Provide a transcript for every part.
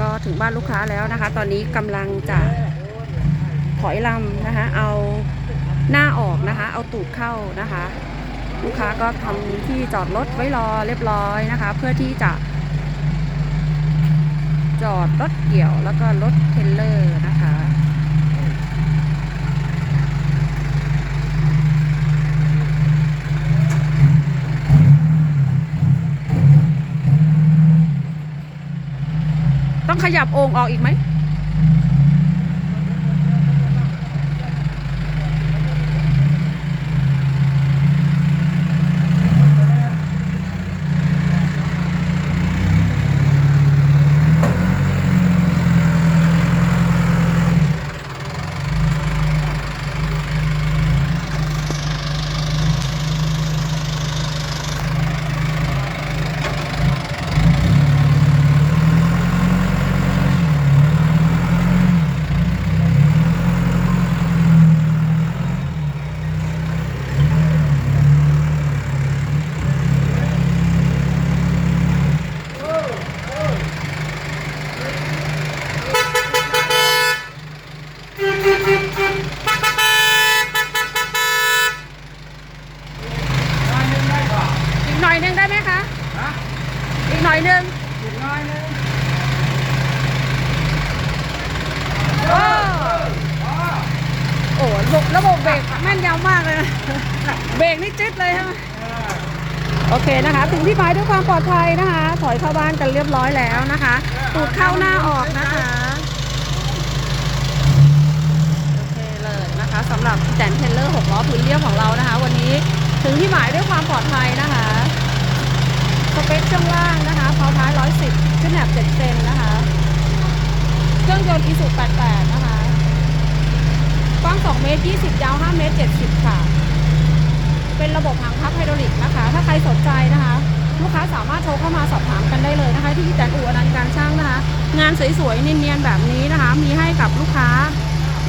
ก็ถึงบ้านลูกค้าแล้วนะคะ ตอนนี้กำลังจะถอยลำนะคะ เอาหน้าออกนะคะ เอาตูดเข้านะคะ ลูกค้าก็ทำที่จอดรถไว้รอเรียบร้อยนะคะ เพื่อที่จะจอดรถเกี่ยวแล้วก็รถเทรลเลอร์นะคะ ต้องขยับโอ่งออกอีกไหม อีกหน่อยหนึงได้ไหมคะ อีกหน่อยหนึงโอ้โอ้ระบบระบบเบรกแม่นยำมาก เลยนะเบรกนี่จึ๊ดเลยใช่ไหมโอเคนะคะ ถึงที่หมายด้วยความปลอดภัยนะคะ ถอยเข้าบ้านกันเรียบร้อยแล้วนะคะตูดเข้าหน้าออกนะคะโอเคเลยนะคะสำหรับแตนเทนเลอร์6ล้อพื้นเรียบของเรานะคะ วันนี้ถึงที่หมายด้วยความปลอดภัยนะคะสเปคช่วงล่างนะคะเพาท้าย110ขึ้นแหนบ7เซนนะคะ เครื่องยนต์อีสุ88นะคะกว้าง 2 เมตร 20 ยาว 5 เมตร 70 ค่ะ เป็นระบบหางพับไฮดรอลิกนะคะ ถ้าใครสนใจนะคะ ลูกค้าสามารถโทรเข้ามาสอบถามกันได้เลยนะคะ ที่แตนอู่อนันต์การช่างนะคะ งานสวยๆเนียนๆแบบนี้นะคะ มีให้กับลูกค้า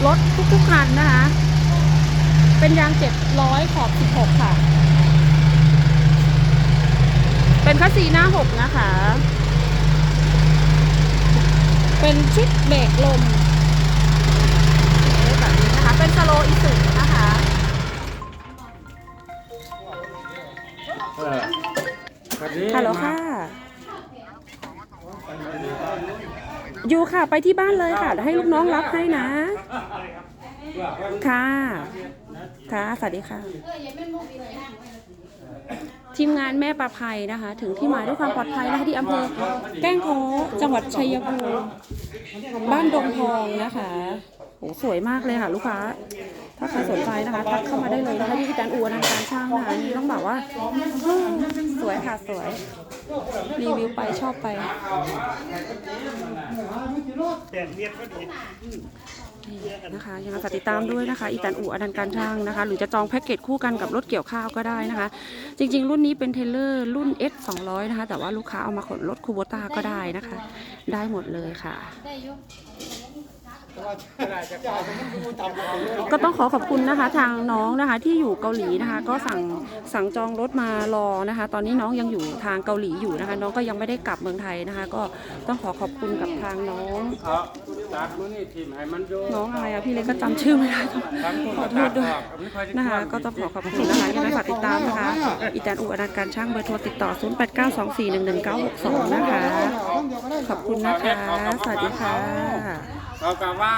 รถทุกๆคันนะคะ เป็นยาง 700 ขอบ 16 ค่ะ เป็นคัสซีหน้า 6 นะคะ เป็นชุดเบรกลม เป็นสโลอิสุนะคะฮัลโหลค่ะ อยู่ค่ะไปที่บ้านเลยค่ะเดี๋ยวให้ลูกน้องรับให้นะ ค่ะ ค่ะ สวัสดีค่ะ ทีมงานแม่ประภัยนะคะ ถึงที่หมายด้วยความปลอดภัยนะคะที่อำเภอแก้งเคอจังหวัดชัยภูมิบ้านดงทองนะคะ โหสวยมากเลยค่ะ ลูกค้า ถ้าใครสนใจนะคะทักเข้ามาได้เลยนะคะที่พี่จันอูนันการช่างนะคะนี่ต้องบอกว่าสวยค่ะสวย รีวิวไปชอบไปนะคะยังฝากติดตามด้วยนะคะอีแตนอูอนันการช่างนะคะ หรือจะจองแพ็กเกจคู่กันกับรถเกี่ยวข้าวก็ได้นะคะ จริง ๆ รุ่นนี้เป็นเทเลอร์รุ่น S 200นะคะ แต่ว่าลูกค้าเอามาขนรถคูโบต้าก็ได้นะคะ ได้หมดเลยค่ะ ก็ต้องขอขอบคุณนะคะ ทางน้องนะคะที่อยู่เกาหลีนะคะ ก็สั่งสั่งจองรถมารอนะคะ ตอนนี้น้องยังอยู่ทางเกาหลีอยู่นะคะ น้องก็ยังไม่ได้กลับเมืองไทยนะคะ ก็ต้องขอขอบคุณกับทางน้องเอาตัดมือนี่ทิมให้มันอยู่น้องอะไรอะพี่เล็กก็จำชื่อไม่ได้ต้องทั้งคนขอโทตัษดด้วยออกไม่ค่อยได้นะคะวมก็ต้องขอขอบคุณนะคะยังไงฝากติดตามนะคะอีแตนอูอนันต์การช่างเบอร์โทรติดต่อ 0892411962 นะคะ ขอบคุณนะคะ สวัสดีค่ะ เขากะว่า